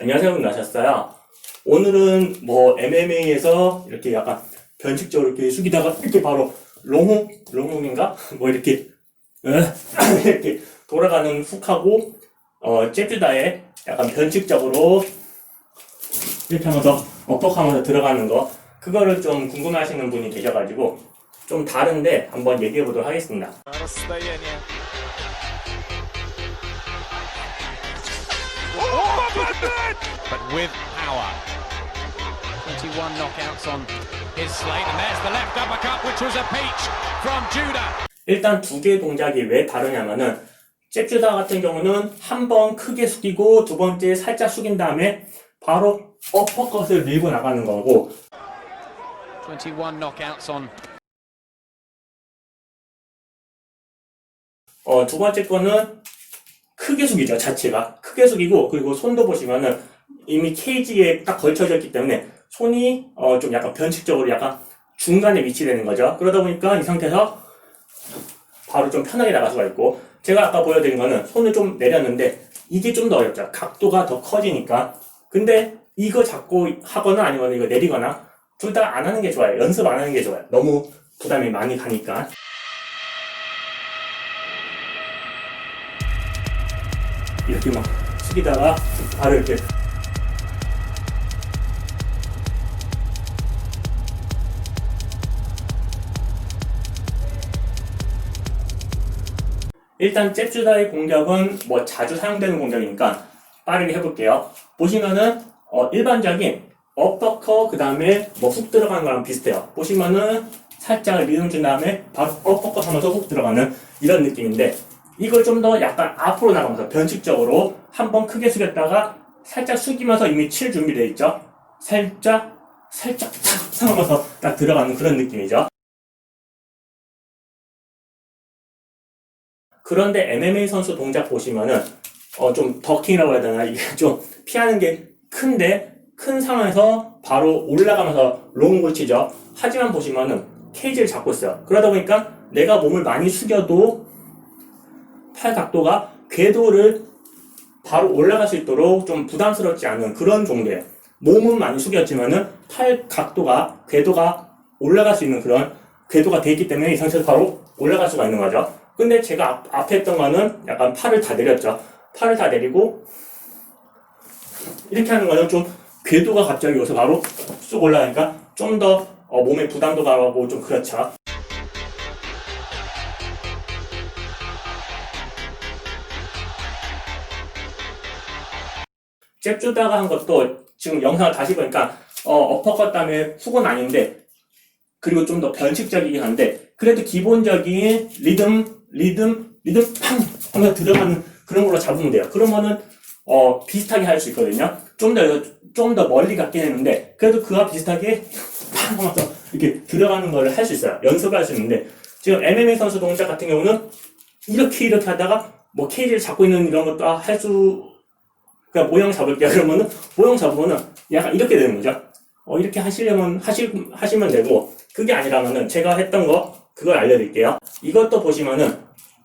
안녕하세요. 나셨어요. 오늘은 뭐 MMA에서 이렇게 약간 변칙적으로 이렇게 숙이다가 이렇게 바로 롱훅, 롱훅인가? 뭐 이렇게 에? 이렇게 돌아가는 훅하고 어 잽주다에 약간 변칙적으로 이렇게 하면서 어퍼 하면서 들어가는 거 그거를 좀 궁금해 하시는 분이 계셔가지고 좀 다른데 한번 얘기해 보도록 하겠습니다. Oh, Brandon! But with power. 21 knockouts on his slate, and there's the left uppercut, which was a peach from Judah. 일단 두 개의 동작이 왜 다르냐면은 잽주다 같은 경우는 한 번 크게 숙이고 두 번째 살짝 숙인 다음에 바로 어퍼컷을 밀고 나가는 거고 21 knockouts on 어, 두 번째 거는 크게 숙이죠, 자체가. 크게 숙이고 그리고 손도 보시면은 이미 케이지에 딱 걸쳐져 있기 때문에 손이 어, 좀 약간 변칙적으로 약간 중간에 위치되는 거죠. 그러다 보니까 이 상태에서 바로 좀 편하게 나갈 수가 있고 제가 아까 보여드린 거는 손을 좀 내렸는데 이게 좀 더 어렵죠. 각도가 더 커지니까. 근데 이거 잡고 하거나 아니면 이거 내리거나 둘 다 안 하는 게 좋아요. 연습 안 하는 게 좋아요. 너무 부담이 많이 가니까 이렇게 막 숙이다가 바로 이렇게 일단 잽주다의 공격은 뭐 자주 사용되는 공격이니까 빠르게 해볼게요. 보시면은 어, 일반적인 어퍼커 그 다음에 뭐 훅 들어가는 거랑 비슷해요. 보시면은 살짝 리듬 준 다음에 바로 어퍼커 하면서 훅 들어가는 이런 느낌인데 이걸 좀 더 약간 앞으로 나가면서 변칙적으로 한번 크게 숙였다가 살짝 숙이면서 이미 칠 준비되어 있죠. 살짝 살짝 탁 하면서 딱 들어가는 그런 느낌이죠. 그런데 MMA 선수 동작 보시면은 어 좀 더킹이라고 해야 되나 이게 좀 피하는 게 큰데 큰 상황에서 바로 올라가면서 롱을 치죠. 하지만 보시면은 케이지를 잡고 있어요. 그러다 보니까 내가 몸을 많이 숙여도 팔 각도가 궤도를 바로 올라갈 수 있도록 좀 부담스럽지 않은 그런 정도예요. 몸은 많이 숙였지만은 팔 각도가 궤도가 올라갈 수 있는 그런 궤도가 돼 있기 때문에 이 상태에서 바로 올라갈 수가 있는 거죠. 근데 제가 앞, 앞에 했던 거는 약간 팔을 다 내렸죠. 팔을 다 내리고 이렇게 하는 거는 좀 궤도가 갑자기 여기서 바로 쑥 올라가니까 좀더 어, 몸에 부담도 가고 좀 그렇죠. 잽 주다가 한 것도 지금 영상을 다시 보니까 어, 어퍼컷 다음에 훅은 아닌데 그리고 좀 더 변칙적이긴 한데 그래도 기본적인 리듬 리듬 리듬 팡 하면서 들어가는 그런 걸로 잡으면 돼요. 그러면은 어, 비슷하게 할 수 있거든요. 좀 더 좀 더 멀리 갔긴 했는데 그래도 그와 비슷하게 팡 하면서 이렇게 들어가는 걸 할 수 있어요. 연습할 수 있는데 지금 MMA 선수 동작 같은 경우는 이렇게 이렇게 하다가 뭐 케이지를 잡고 있는 이런 것도 할 수 그러니까 모형 잡을게요. 그러면은 모형 잡으면은 약간 이렇게 되는 거죠. 어, 이렇게 하시려면 하시, 하시면 되고 그게 아니라면은 제가 했던 거 그걸 알려드릴게요. 이것도 보시면은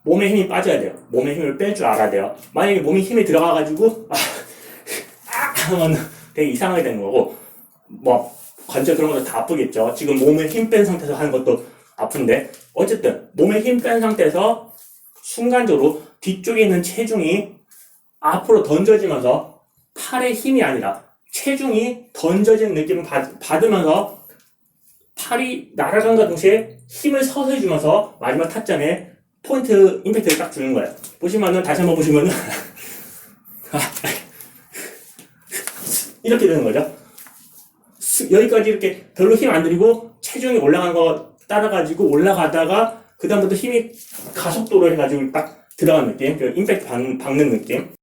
몸에 힘이 빠져야 돼요. 몸에 힘을 뺄 줄 알아야 돼요. 만약에 몸에 힘이 들어가가지고 아, 아 하면 되게 이상하게 되는 거고 뭐 관절 그런 것도 다 아프겠죠. 지금 몸에 힘 뺀 상태에서 하는 것도 아픈데 어쨌든 몸에 힘 뺀 상태에서 순간적으로 뒤쪽에 있는 체중이 앞으로 던져지면서 팔의 힘이 아니라 체중이 던져지는 느낌을 받, 받으면서 팔이 날아간과 동시에 힘을 서서 해주면서 마지막 타점에 포인트 임팩트를 딱 주는 거예요. 보시면은 다시 한번 보시면은 이렇게 되는 거죠. 스- 여기까지 이렇게 별로 힘 안 들이고 체중이 올라간 거 따라가지고 올라가다가 그 다음부터 힘이 가속도로 해가지고 딱 들어간 느낌, 그 임팩트 받, 받는 느낌.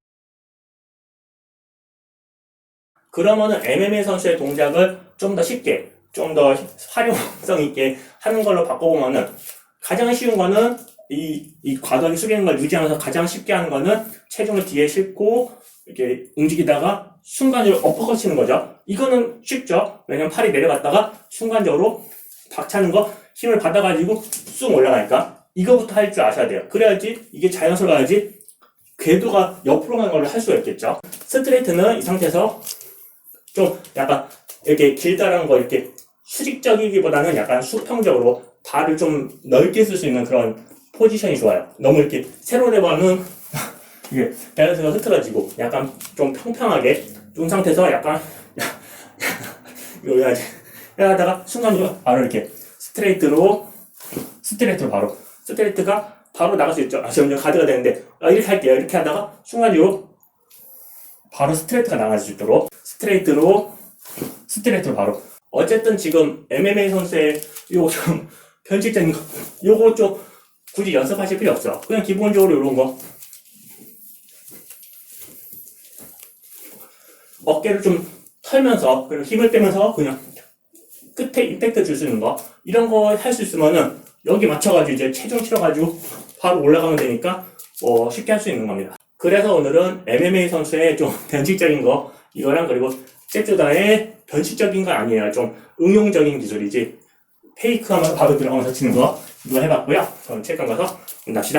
그러면은 MMA 선수의 동작을 좀 더 쉽게, 좀 더 활용성 있게 하는 걸로 바꿔보면은 가장 쉬운 거는 이, 이 과도하게 숙이는 걸 유지하면서 가장 쉽게 하는 거는 체중을 뒤에 싣고 이렇게 움직이다가 순간적으로 엎어거 치는 거죠. 이거는 쉽죠. 왜냐면 팔이 내려갔다가 순간적으로 박차는 거 힘을 받아가지고 쑥 올라가니까 이거부터 할 줄 아셔야 돼요. 그래야지 이게 자연스러워야지 궤도가 옆으로 가는 걸할 수가 있겠죠. 스트레이트는 이 상태에서 좀 약간 이렇게 길다란 거 이렇게 수직적이기보다는 약간 수평적으로 발을 좀 넓게 쓸 수 있는 그런 포지션이 좋아요. 너무 이렇게 세로 레버는 이게 밸런스가 흐트러지고 약간 좀 평평하게 좀 상태에서 약간 이거 해야지 하다가 순간적으로 바로 이렇게 스트레이트로 스트레이트로 바로 스트레이트가 바로 나갈 수 있죠. 아, 지금 가드가 되는데 아, 이렇게 할게요. 이렇게 하다가 순간적으로 바로 스트레이트가 나갈 수 있도록 스트레이트로 스트레이트로 바로 어쨌든 지금 MMA 선수의 요거 좀 변칙적인 거 요거 좀 굳이 연습하실 필요 없어. 그냥 기본적으로 이런 거 어깨를 좀 털면서 그리고 힘을 빼면서 그냥 끝에 임팩트 줄 수 있는 거 이런 거 할 수 있으면은 여기 맞춰가지고 이제 체중 치러가지고 바로 올라가면 되니까 어, 쉽게 할 수 있는 겁니다. 그래서 오늘은 MMA 선수의 좀 변칙적인 거 이거랑 그리고 세트다의 변칙적인 건 아니에요. 좀 응용적인 기술이지 페이크 하면서 바로 들어가면서 치는 거 이거 해봤고요. 그럼 체크한 가서 납시다.